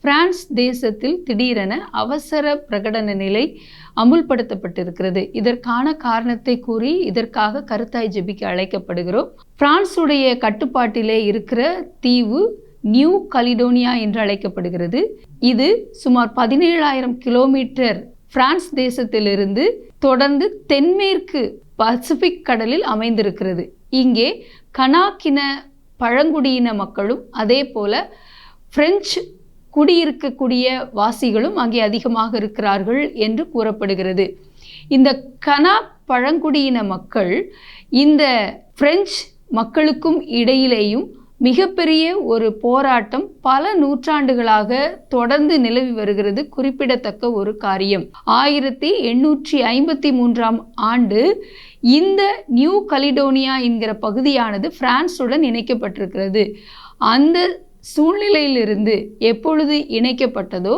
France தேசத்தில் திடீரென அவசர பிரகடன நிலை அமுல்படுத்தப்பட்டிருக்கிறது. இதற்கான காரணத்தை கூறி இதற்காக கருத்தாய் ஜெபிக்க அழைக்கப்படுகிறோம். பிரான்சுடைய கட்டுப்பாட்டிலே இருக்கிற தீவு நியூ கலிடோனியா என்று அழைக்கப்படுகிறது. இது சுமார் பதினேழாயிரம் கிலோமீட்டர் பிரான்ஸ் தேசத்திலிருந்து தொடர்ந்து தென்மேற்கு பசிபிக் கடலில் அமைந்திருக்கிறது. இங்கே கனாக்கின பழங்குடியின மக்களும் அதே போல பிரெஞ்சு குடியிருக்கக்கூடிய வாசிகளும் அங்கே அதிகமாக இருக்கிறார்கள் என்று கூறப்படுகிறது. இந்த கனா பழங்குடியின மக்கள் இந்த பிரெஞ்சு மக்களுக்கும் இடையிலேயும் மிகப்பெரிய ஒரு போராட்டம் பல நூற்றாண்டுகளாக தொடர்ந்து நிலவி வருகிறது குறிப்பிடத்தக்க ஒரு காரியம். ஆயிரத்தி எண்ணூற்றி ஐம்பத்தி மூன்றாம் ஆண்டு இந்த நியூ கலிடோனியா என்கிற பகுதியானது பிரான்ஸுடன் இணைக்கப்பட்டிருக்கிறது. அந்த சூழ்நிலையிலிருந்து எப்பொழுது இணைக்கப்பட்டதோ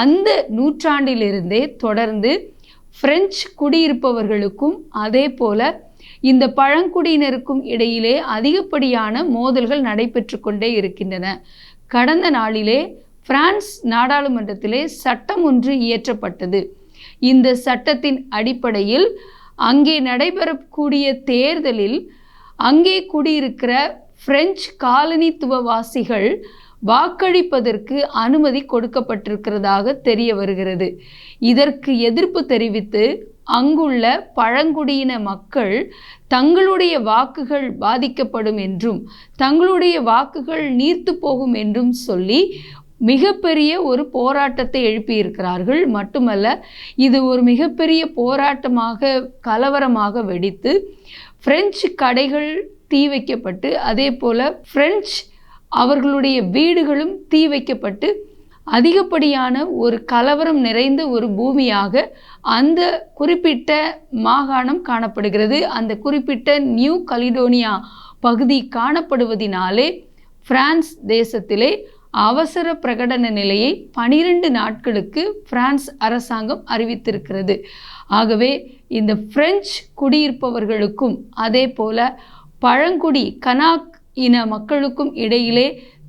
அந்த நூற்றாண்டிலிருந்தே தொடர்ந்து பிரெஞ்சு குடியிருப்பவர்களுக்கும் அதே போல இந்த பழங்குடியினருக்கும் இடையிலே அதிகப்படியான மோதல்கள் நடைபெற்று கொண்டே இருக்கின்றன. கடந்த நாளிலே பிரான்ஸ் நாடாளுமன்றத்திலே சட்டம் ஒன்று இயற்றப்பட்டது. இந்த சட்டத்தின் அடிப்படையில் அங்கே நடைபெறக்கூடிய தேர்தலில் அங்கே குடியிருக்கிற பிரெஞ்சு காலனித்துவவாசிகள் வாக்களிப்பதற்கு அனுமதி கொடுக்கப்பட்டிருக்கிறதாக தெரிய வருகிறது. இதற்கு எதிர்ப்பு தெரிவித்து அங்குள்ள பழங்குடியின மக்கள் தங்களுடைய வாக்குகள் பாதிக்கப்படும் என்றும் தங்களுடைய வாக்குகள் நீர்த்து போகும் என்றும் சொல்லி மிகப்பெரிய ஒரு போராட்டத்தை எழுப்பியிருக்கிறார்கள். மட்டுமல்ல இது ஒரு மிகப்பெரிய போராட்டமாக கலவரமாக வெடித்து பிரெஞ்சு கடைகள் தீ வைக்கப்பட்டு அதே போல் பிரெஞ்சு அவர்களுடைய வீடுகளும் தீ வைக்கப்பட்டு அதிகப்படியான ஒரு கலவரம் நிறைந்த ஒரு பூமியாக அந்த குறிப்பிட்ட மாகாணம் காணப்படுகிறது. அந்த குறிப்பிட்ட நியூ கலிடோனியா பகுதி காணப்படுவதினாலே பிரான்ஸ் தேசத்திலே அவசர பிரகடன நிலையை பனிரெண்டு நாட்களுக்கு பிரான்ஸ் அரசாங்கம் அறிவித்திருக்கிறது. ஆகவே இந்த பிரெஞ்சு குடியிருப்பவர்களுக்கும் அதே போல பழங்குடி கனாக் இன மக்களுக்கும் இடையிலே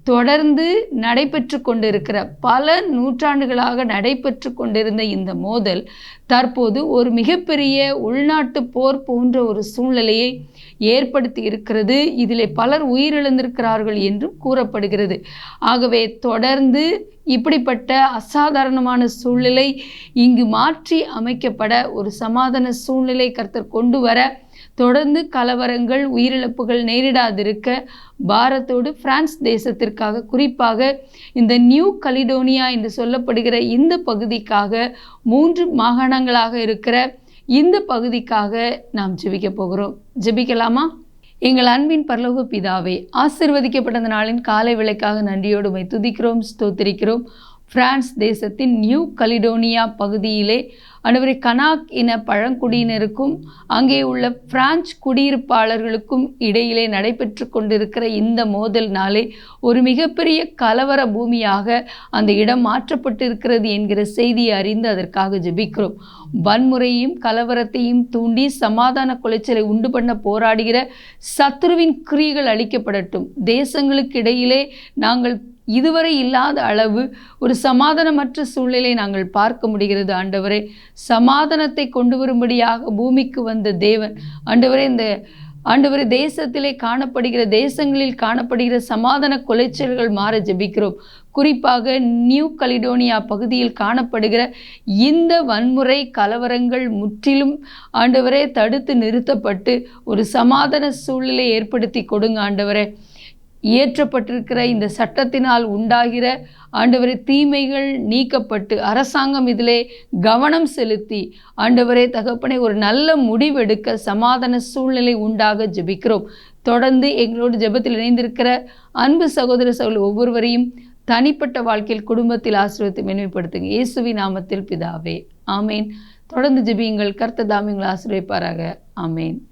தொடர்ந்து நடைபெற்று கொண்டிருக்கிற பல நூற்றாண்டுகளாக நடைபெற்று கொண்டிருந்த இந்த மோதல் தற்போது ஒரு மிகப்பெரிய உள்நாட்டு போர் போன்ற ஒரு சூழ்நிலையை ஏற்படுத்தி இருக்கிறது. இதில் பலர் உயிரிழந்திருக்கிறார்கள் என்றும் கூறப்படுகிறது. ஆகவே தொடர்ந்து இப்படிப்பட்ட அசாதாரணமான சூழ்நிலை இங்கு மாற்றி அமைக்கப்பட ஒரு சமாதான சூழ்நிலை கருத்தர் கொண்டு வர தொடர்ந்து கலவரங்கள் உயிரிழப்புகள் நேரிடாதிருக்க பாரத்தோடு பிரான்ஸ் தேசத்திற்காக குறிப்பாக இந்த நியூ கலிடோனியா என்று சொல்லப்படுகிற இந்த பகுதிக்காக மூன்று மாகாணங்களாக இருக்கிற இந்த பகுதிக்காக நாம் ஜெபிக்க போகிறோம். ஜெபிக்கலாமா? எங்கள் அன்பின் பரலோக பிதாவே ஆசிர்வதிக்கப்பட்ட நாளின் காலை விளக்காக நன்றியோடு துதிக்கிறோம் ஸ்தோத்திரிக்கிறோம். பிரான்ஸ் தேசத்தின் நியூ கலிடோனியா பகுதியிலே அனைவரை கனாக் இன பழங்குடியினருக்கும் அங்கே உள்ள பிரான்ஸ் குடியிருப்பாளர்களுக்கும் இடையிலே நடைபெற்று கொண்டிருக்கிற இந்த மோதல்னாலே ஒரு மிகப்பெரிய கலவர பூமியாக அந்த இடம் மாற்றப்பட்டிருக்கிறது என்கிற செய்தியை அறிந்து அதற்காக ஜெபிக்கிறோம். வன்முறையும் கலவரத்தையும் தூண்டி சமாதான குலைச்சலை உண்டு பண்ண போராடுகிற சத்ருவின் கிரிகள் அளிக்கப்படட்டும் தேசங்களுக்கு இடையிலே நாங்கள் இதுவரை இல்லாத அளவு ஒரு சமாதானமற்ற சூழ்நிலை நாங்கள் பார்க்க முடிகிறது ஆண்டவரே. சமாதானத்தை கொண்டு வரும்படியாக பூமிக்கு வந்த தேவன் ஆண்டவரே இந்த ஆண்டவரே தேசத்திலே காணப்படுகிற தேசங்களில் காணப்படுகிற சமாதான கொலைச்சல்கள் மாற ஜெபிக்கிறோம். குறிப்பாக நியூ கலிடோனியா பகுதியில் காணப்படுகிற இந்த வன்முறை கலவரங்கள் முற்றிலும் ஆண்டவரே தடுத்து நிறுத்தப்பட்டு ஒரு சமாதான சூழ்நிலை ஏற்படுத்தி கொடுங்க ஆண்டவரே. இயற்றப்பட்டிருக்கிற இந்த சட்டத்தினால் உண்டாகிற ஆண்டவரே தீமைகள் நீக்கப்பட்டு அரசாங்கம் இதிலே கவனம் செலுத்தி ஆண்டவரே தகப்பனை ஒரு நல்ல முடிவெடுக்க சமாதான சூழ்நிலை உண்டாக ஜெபிக்கிறோம். தொடர்ந்து எங்களோடு ஜெபத்தில் இணைந்திருக்கிற அன்பு சகோதர சகோதரி ஒவ்வொருவரையும் தனிப்பட்ட வாழ்க்கையில் குடும்பத்தில் ஆசிரியத்தை மென்மைப்படுத்துங்க. இயேசுவி நாமத்தில் பிதாவே. ஆமேன். தொடர்ந்து ஜெபியுங்கள். கர்த்தர் தாமியங்களை ஆசிரியப்பாராக ஆமேன்.